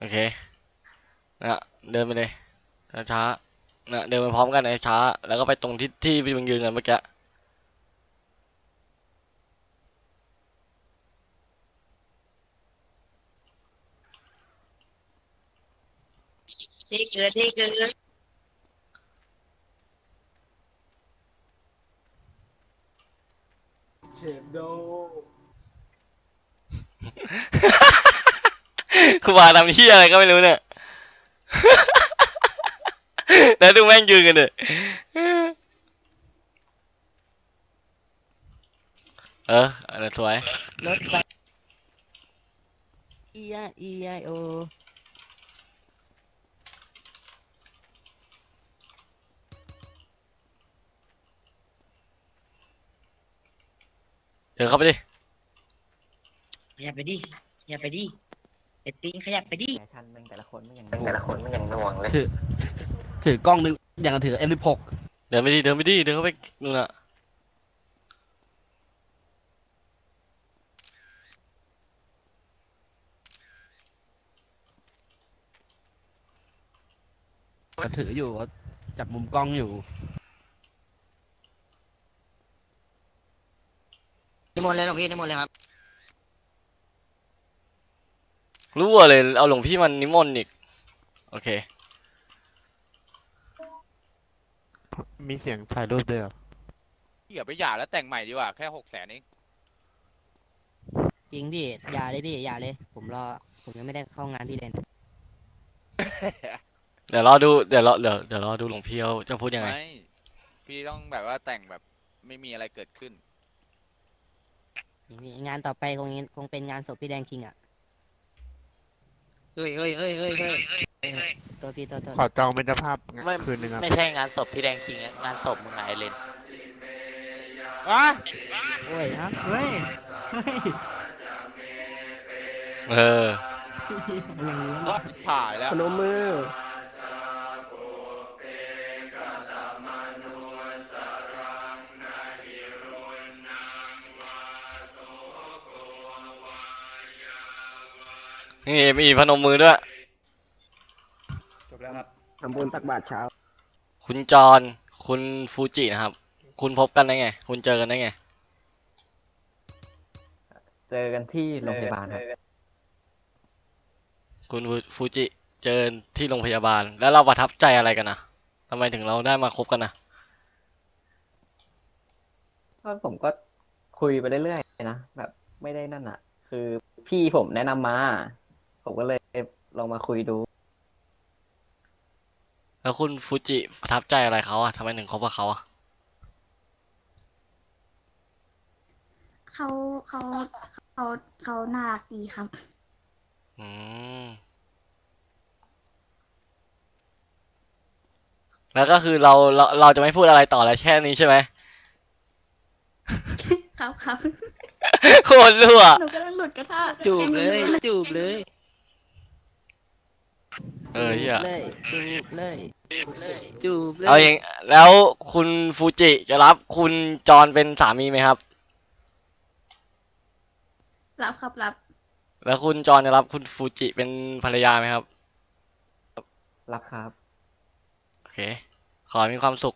โอเคนะเดินไปเลยช้าๆนะเดินไปพร้อมกันนะช้า แล้วก็ไปตรงที่ที่พี่มึงยืนกันเมื่อกี้ที่เกิดที่เกิดเชฟโด คุณมาทำที่อะไรก็ไม่รู้เนี่ย แล้วดูแม่งยืนกันเลยเอออะไรสวย รถไฟ E I E I O เดินเข้าไปดิขยับไปดิขยับไปดิ ไอ้ติงขยับไปดิแฟชั่นแม่งแต่ละคนไม่อย่างแต่ละคนไม่อย่างหน่วงเลยถือ ถือกล้องนึงอย่างกับถือ M16 เดินไปดิเดินไปดิเดินเข้าไปนู่นน่ะก็ถืออยู่ก็จับมุมกล้องอยู่นิมนต์เลยหลวงพี่นิมนต์เลยครับ รู้ว่าเลย เอาหลวงพี่มันนิมนต์อีก โอเค มีเสียงถ่ายรูปด้วยเหรออย่าไปหย่าแล้วแต่งใหม่ดีกว่า แค่หกแสนเองจริงพี่อย่าเลยพี่อย่าเลย ผมรอ ผมยังไม่ได้เข้างานพี่เลยนะเดี๋ยวรอดู เดี๋ยวรอเดี๋ยวเดี๋ยวรอดูหลวงพี่เขาจะพูดยังไง ไม่พี่ต้องแบบว่าแต่งแบบไม่มีอะไรเกิดขึ้นพี่งานต่อไปคงคงเป็นงานศพพี่แดงคิงอะ เฮ้ยเฮ้ยเฮ้ยเฮ้ยเฮ้ยตัวพี่ตัวตัวขอจองเป็นเจ้าภาพงานไม่คืนหนึ่งครับไม่ใช่งานศพพี่แดงคิงอะงานศพมึงไงเลนอะโอ้ยฮะเฮ้ยเออ ถ่ายแล้วพนมมือ นี่มีพนมมือด้วย จบแล้วครับ ทำบุญตักบาตรเช้า คุณจร คุณฟูจินะครับ คุณพบกันได้ไง คุณเจอกันได้ไง เจอกันที่โรงพยาบาลครับคุณฟูจิเจอที่โรงพยาบาล แล้วเราประทับใจอะไรกันนะทำไมถึงเราได้มาคบกันนะก็ผมก็คุยไปเรื่อยๆนะแบบไม่ได้นั่นอะ คือพี่ผมแนะนำมา ผมก็เลยลองมาคุยดู แล้วคุณฟูจิประทับใจอะไรเขาอะทำไมถึงคบกับเขาอะเขาเขาเขาเขาน่ารักดีครับ อืม แล้วก็คือเราเราเราจะไม่พูดอะไรต่อแล้วแค่นี้ใช่ไหม ครับครับโคตรรั่วหนูกำลังหลุดกระทะจูบเลย จูบเลย เออเฮียเลยจูบเลยจูบเลยเอาเองแล้วคุณฟูจิจะรับคุณจรเป็นสามีไหมครับ รับครับรับ แล้วคุณจรจะรับคุณฟูจิเป็นภรรยาไหมครับ รับครับ โอเค ขอให้มีความสุข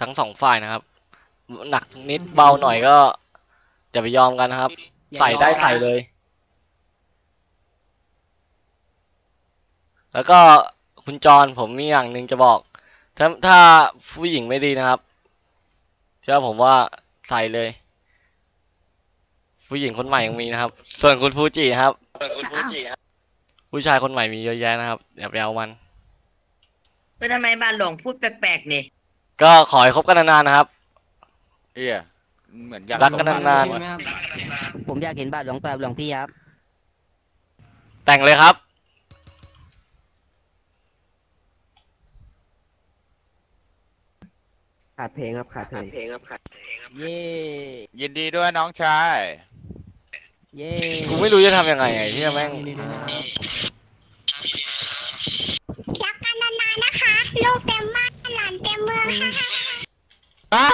ทั้งสองฝ่ายนะครับ หนักนิดเบาหน่อยก็อย่าไปยอมกันนะครับ ใส่ได้ใส่เลย แล้วก็คุณจรผมมีอย่างหนึ่งจะบอก ถ้าถ้าผู้หญิงไม่ดีนะครับ เชื่อผมว่าใส่เลย ผู้หญิงคนใหม่ยังมีนะครับ ส่วนคุณฟูจินะครับส่วนคุณฟูจิครับ ผู้ชายคนใหม่มีเยอะแยะนะครับอย่าไปเอามันเป็นทำไมบ้านหลวงพูดแปลกๆเนี่ยก็ขอให้คบกันนานๆนะครับเอียเหมือนอยากรักกันตบนานผมอยากเห็นบ้านหลวงตาหลวงพี่ครับ แต่งเลยครับ ขาดเพลงครับขาดเพลงเย่ยินดีด้วยน้องชาย เย่กูไม่รู้จะทำยังไงไอ้ที่แม่งรักกันนานๆนะคะ ลูกเต็มบ้านหลานเต็มเมืองค่ะอะ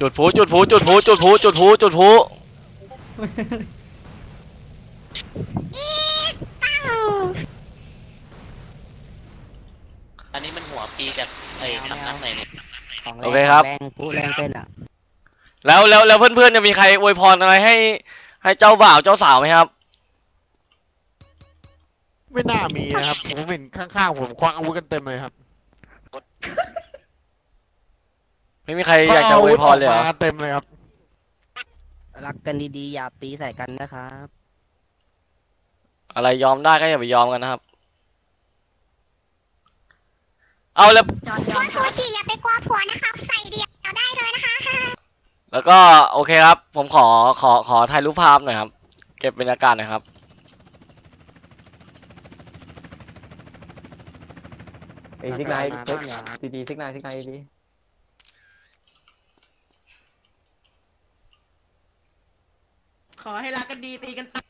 จุดพลุจุดพลุจุดพลุจุดพลุจุดพลุจุดพลุอีตั้ง อันนี้มันหัวปีจากไอ้สำนักไหนเนี่ยของแรโองเคครับ แรงผู้แรงเต้นอะแล้วแล้วแล้วเพื่อนๆจะมีใครอวยพรอะไรให้ ให้เจ้าบ่าวเจ้าสาวไหมครับ ไม่น่ามีนะครับ ผมเห็นข้างๆผมควักอาวุธกันเต็มเลยครับไม่มีใครอยากจะอวยพรเลยเหรอควักาวุธกมาเต็มเลยครับ รักกันดีๆ อย่าตีใส่กันนะครับ อะไรยอมได้ก็อย่าไปยอมกันนะครับ เอาแล้วคุณฟูจิอย่าไปกลัวผัวนะครับ ใส่เดียวได้เลยนะคะ แล้วก็โอเคครับ ผมขอขอขอถ่ายรูปภาพหน่อยครับ เก็บบรรยากาศหน่อยครับ ไอ้ซิกไนท์มาดีดีซิกไนท์ซิกไนท์ดีขอให้รักกันดีตีกันเมื่อ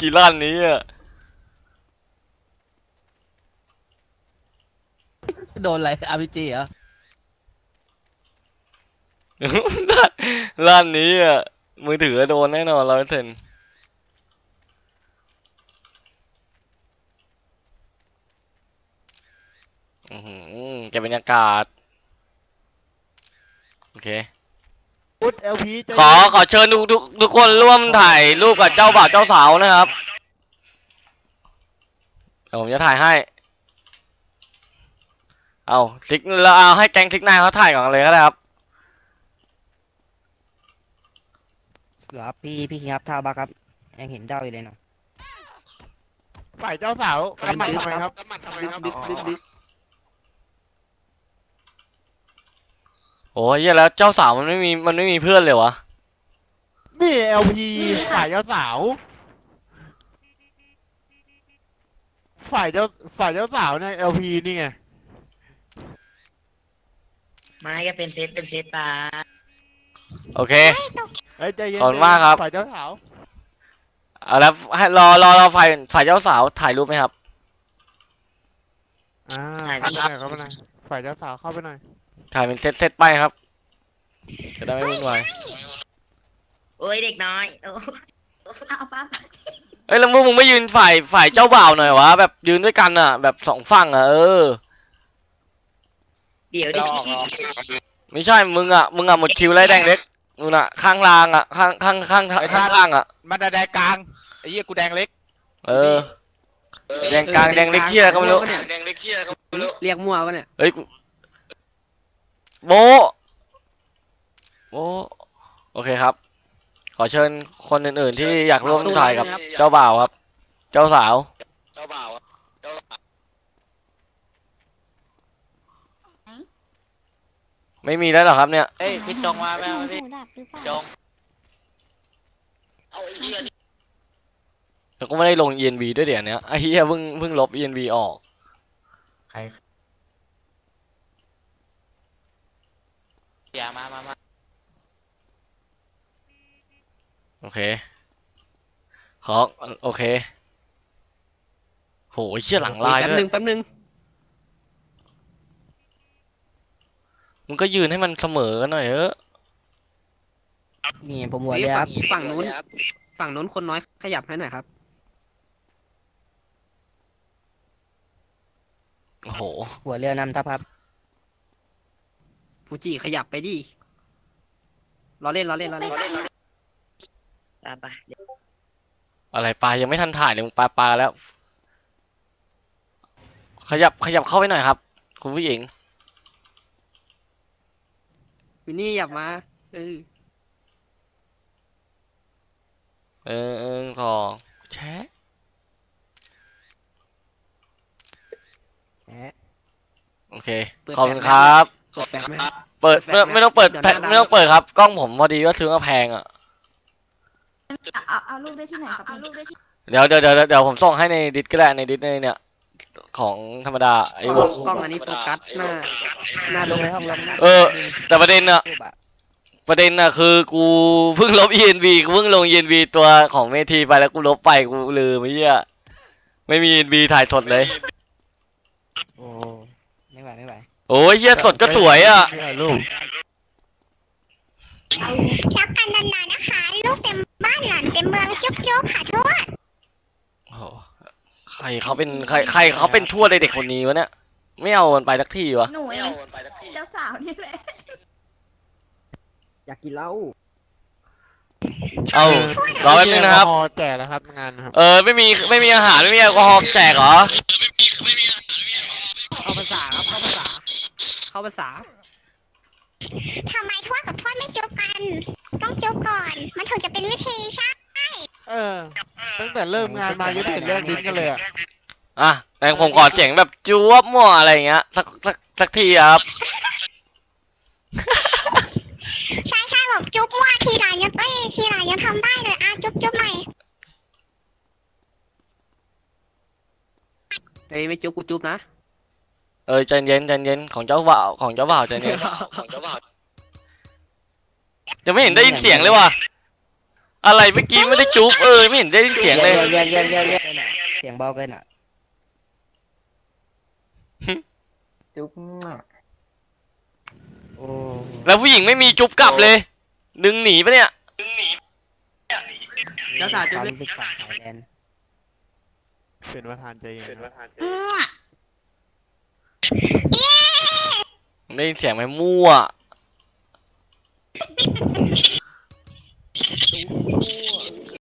กี้ร้านนี้อะโดนอะไรอาร์พีจีเหรอร้านร้านนี้อะมือถือโดนแน่นอนร้อยเปอร์เซ็นต์อือหือเก็บบรรยากาศ โอเค พุทธเอลพีขอขอเชิญทุกทุกทุกคนร่วมถ่ายรูปกับเจ้าบ่าวเจ้าสาวนะครับเดี๋ยวผมจะถ่ายให้ เอาซิกแล้วเอาให้แก๊งซิกนายเขาถ่ายก่อนเลยก็ได้ครับเหรอครับพี่พี่คิงครับท่าบักครับยังเห็นเด้าอยู่เลยเนาะฝ่ายเจ้าสาวกำมัดทำไมครับดึกดึกดึกโอ้ยเหี้ยแล้วเจ้าสาวมันไม่มีมันไม่มีเพื่อนเลยวะ นี่เอลพีฝ่ายเจ้าสาว ฝ่ายเจ้าฝ่ายเจ้าสาวเนี่ยเอลพีนี่ไง ไม่ก็เป็นเซตเป็นเซตตาโอเคเฮ้ยใจเย็นขอบคุณมากครับ ฝ่ายเจ้าสาว เอาแล้วให้รอรอรอฝ่ายฝ่ายเจ้าสาวถ่ายรูปไหมครับ อ่าถ่ายเข้าไปไปหน่อยเข้าไปหน่อยฝ่ายเจ้าสาวเข้าไปหน่อย ถ่ายเป็นเซตเซตไปครับ จะได้ไม่วุ่นวายโอ้ยเด็กน้อยโอ้เอาปั๊บเอ้ยแล้วพวกมึงไม่ยืนฝ่ายฝ่ายเจ้าบ่าวหน่อยวะแบบยืนด้วยกันอะ แบบสองฝั่งอะเออ เดี๋ยวดิไม่ใช่มึงอะมึงอะหมดคิวไล่แดงเล็กนู่นอะข้างรางอะข้างข้างข้างข้างข้างล่างอะมันแดงกลางไอ้เหี้ยกูแดงเล็ก เออ แดงกลางแดงเล็กเที่ยก็ไม่รู้เรียกมั่ววะเนี่ยเฮ้ยกู โบะโบะโอเคครับ ขอเชิญคนอื่นๆที่อยากร่วมถ่ายกับเจ้าบ่าวครับ เจ้าสาวไม่มีแล้วเหรอครับเนี่ย เอ้ยพี่จงมาไหมวะพี่หูดับหรือเปล่าจงแล้วก็ไม่ได้ลง ENV ด้วยเดี๋ยวนี้ไอ้เหี้ยเพิ่งเพิ่งลบ ENV ออกอ ย่ามามามาโอเค ขอโอเค โหเชี่ยหลังลายแป๊บด้วนึยงแป๊บนึงมึงก็ยืนให้มันเสมอกันหน่อยเออนี่ผมหัวนี่เรือคฝั่รังบฝั่งนู้น ฝั่งนู้นคนน้อยขยับให้หน่อยครับ โอ้โหหัวเรือนำทัพครับ ฟูจิขยับไปดิล้อเล่นล้อเล่นล้อเล่นตามไปอะไรปลายังไม่ทันถ่ายเลยมึงปลาปลาแล้ว ขยับขยับเข้าไปหน่อยครับ คุณผู้หญิงวินนี่หยับมาเออเออเออสองแชะแชะโอเคขอบคุณครับก ดแฟลชไหมเปิดเปิไม่ดต้องแฟลชไม่ต้องเปิดเดี๋ยวแพหน้าดำไม่ต้องเปิดครับ กล้องผมพอดีว่าซื้อมาแพงอะ เอาเอาลูกได้ที่ไหนครับเอาลูกได้ที่เดี๋ยวเดี๋ยวเดี๋ยวเดี๋ยวผมส่งให้ในดิสก็ได้ในดิสในเนี่ย ของธรรมดาไอ้กวล้องงกล้องอันนี้โฟกัสหน้าหน้าลลงงในเลยห้องรับเออ แต่ประเด็นอะรูปอะประเด็นน่ะคือกูเพิ่งลบ ENV กูเพิ่งลง ENV ตัวของเมทีไปแล้วกูลบไปกูลืมไอ้เหี้ยไม่มี ENV ถ่ายสดเลย โอ้ไม่ไหวไม่ไหว โอ้ยเฮียสดก็สวยอะเนี่ยลูกรักกันนานๆนะคะ ลูกเต็มบ้านหลานเต็มเมืองจุ๊บจุ๊บค่ะทวดโอ้โหใครเขาเป็นใครใครเขาเป็นทั่วเลยเด็กคนนี้วะเนี่ย ไม่เอามันไปสักทีวะ หนูเองเจ้าสาวนี่แหละอยากกินเหล้าเอารอแป๊บนึงนะครับมีแอลกอฮอล์แจกแล้วครับงานนะครับ เออไม่มีไม่มีอาหารไม่มีแอลกอฮอล์แจกเหรอาภาษา ทำไมทวดกับทวดไม่จุ๊บกัน ต้องจุ๊บก่อน มันถึงจะเป็นวิธีใช่ เออ ตั้งแต่เริ่มงานมายังไม่เห็นเลิกดิ้นกันเลยอะอะแต่ผมขอเสียงแบบจวบมั่วอะไรอย่างเงี้ยสักสักสักทีอะครับ ใช่ใช่ผมจุ๊บว่าทีหลังยังเอ้ยทีหลังยังทำได้เลยอะจุ๊บจุ๊บหน่อยเฮ้ยไม่จุ๊บกูจุ๊บนะ เออใจเย็นใจเย็นของเจ้าบ่าวของเจ้าบ่าวใจเย็นจะไม่เห็นได้ยินเสียงเลยว่ะอะไรเมื่อกี้ไม่ได้จุ๊บเออไม่เห็นได้ยินเสียงเลยเย็นเย็นเย็นเย็นเย็นเสียงเบาเกินอะจุ๊บมั่วโอ้แล้วผู้หญิงไม่มีจุ๊บกลับเลย ดึงหนีปะเนี่ยเจ้าสาวจุ๊บความเลยรู้สึกของไทยแลนด์เป็นประธานใจเย็นเป็นประธานใจมั่ว ได้ยินเสียงไหมมั่ว